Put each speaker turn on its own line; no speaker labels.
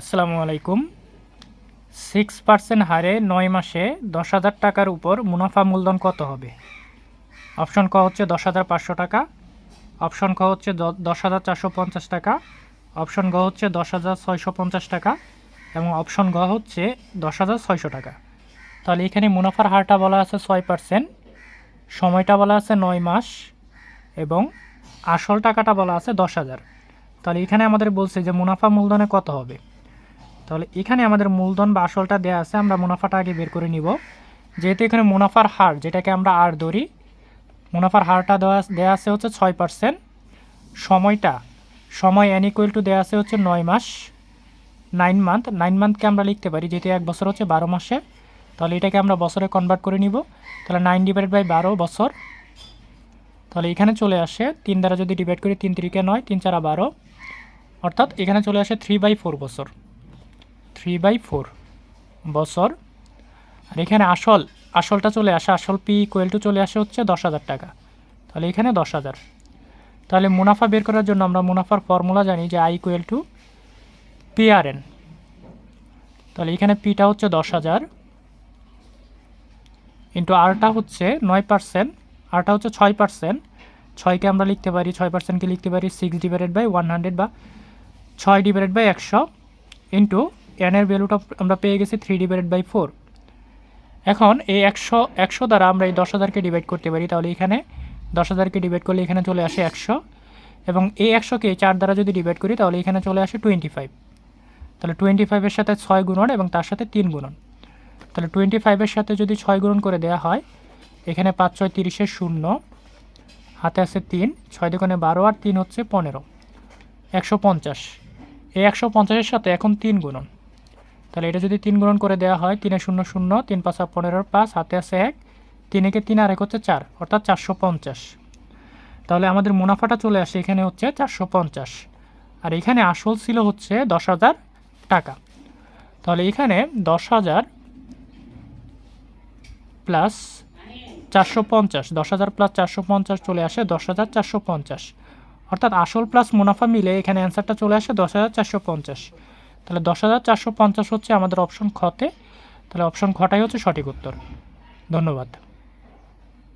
আসসালামু আলাইকুম। Six percent হারে নয় মাসে দশ হাজার টাকার উপর মুনাফা মূলধন কত হবে? অপশন ক হচ্ছে দশ হাজার পাঁচশো টাকা। অপশন ক হচ্ছে দশ হাজার চারশো পঞ্চাশ টাকা। অপশন গ হচ্ছে দশ হাজার ছয়শো পঞ্চাশ টাকা এবং অপশন গ হচ্ছে দশ হাজার ছয়শো টাকা। তাহলে এখানে মুনাফার হারটা বলা আছে ছয় পার্সেন্ট সময়টা বলা আছে নয় মাস এবং আসল টাকাটা বলা আছে দশ হাজার। তাহলে এখানে আমাদের বলছে যে মুনাফা মূলধনে কত হবে? তাহলে এখানে আমাদের মূলধন বা আসলটা দেওয়া আছে, আমরা মুনাফাটা আগে বের করে নিব। যেহেতু এখানে মুনাফার হার, যেটাকে আমরা আর ধরি, মুনাফার হারটা দেওয়া দেওয়া আছে হচ্ছে ছয় পার্সেন্ট। সময়টা, সময় অ্যান ইকুয়াল টু দেওয়া আছে হচ্ছে নয় মাস নাইন মান্থ নাইন মান্থকে আমরা লিখতে পারি, যেহেতু এক বছর হচ্ছে বারো মাসে। তাহলে এটাকে আমরা বছরে কনভার্ট করে নিব। তাহলে নাইন ডিভাইড বাই বারো বছর। তাহলে এখানে চলে আসে, তিন দ্বারা যদি ডিভাইড করি, তিন তিরিকে নয়, তিন চারা বারো। অর্থাৎ এখানে চলে আসে থ্রি বাই ফোর বছর। থ্রি বাই ফোর বছর। আর এখানে আসল, আসলটা চলে আসে, আসল পি ইকুয়াল টু চলে আসে হচ্ছে দশ হাজার টাকা। তাহলে এখানে দশ হাজার। তাহলে মুনাফা বের করার জন্য আমরা মুনাফার ফর্মুলা জানি যে আই ইকুয়াল টু পিআরএন তাহলে এখানে পিটা হচ্ছে দশ হাজার ইন্টু আরটা হচ্ছে নয় পার্সেন্ট আরটা হচ্ছে ছয় পার্সেন্ট ছয়কে আমরা লিখতে পারি, ছয় পার্সেন্টকে লিখতে পারি six divided by one hundred বা ছয় ডিভাইডেড বাই একশো ইন্টু এনের ভ্যালুটা আমরা পেয়ে গেছি থ্রি ডিভাইডেড বাই ফোর এখন এই একশো একশো দ্বারা আমরা এই দশ হাজারকে ডিভাইড করতে পারি, তাহলে এখানে দশ হাজারকে ডিভাইড করলে এখানে চলে আসে একশো। এবং এই একশোকে চার দ্বারা যদি ডিভাইড করি, তাহলে এখানে চলে আসে টোয়েন্টি ফাইভ তাহলে টোয়েন্টি ফাইভের সাথে ছয় গুণন এবং তার সাথে তিন গুণন। তাহলে টোয়েন্টি ফাইভের সাথে যদি ছয় গুণন করে দেওয়া হয়, এখানে পাঁচ, ছয় তিরিশের শূন্য। হাতে আছে তিন, ছয় দোকানে বারো আর তিন হচ্ছে পনেরো। একশো পঞ্চাশ। এই একশো পঞ্চাশের সাথে এখন তিন গুণন। তাহলে এটা যদি তিন গুণন করে দেওয়া হয়, তিনে শূন্য শূন্য, তিন পাঁচা পনেরোর পাঁচ হাতে আছে এক তিনেকে তিন, আর এক হচ্ছে চার, অর্থাৎ চারশো পঞ্চাশ। তাহলে আমাদের মুনাফাটা চলে আসে এখানে হচ্ছে চারশো পঞ্চাশ। আর এখানে আসল ছিল হচ্ছে দশ হাজার টাকা। তাহলে এখানে দশ হাজার প্লাস চারশো পঞ্চাশ, দশ হাজার প্লাস চারশো পঞ্চাশ চলে আসে দশ হাজার চারশো পঞ্চাশ। অর্থাৎ আসল প্লাস মুনাফা মিলে এখানে অ্যান্সারটা চলে আসে দশ হাজার চারশো পঞ্চাশ। তাহলে দশ হাজার চারশো পঞ্চাশ হচ্ছে আমাদের অপশন খতে তাহলে অপশন খটাই হচ্ছে সঠিক উত্তর। ধন্যবাদ।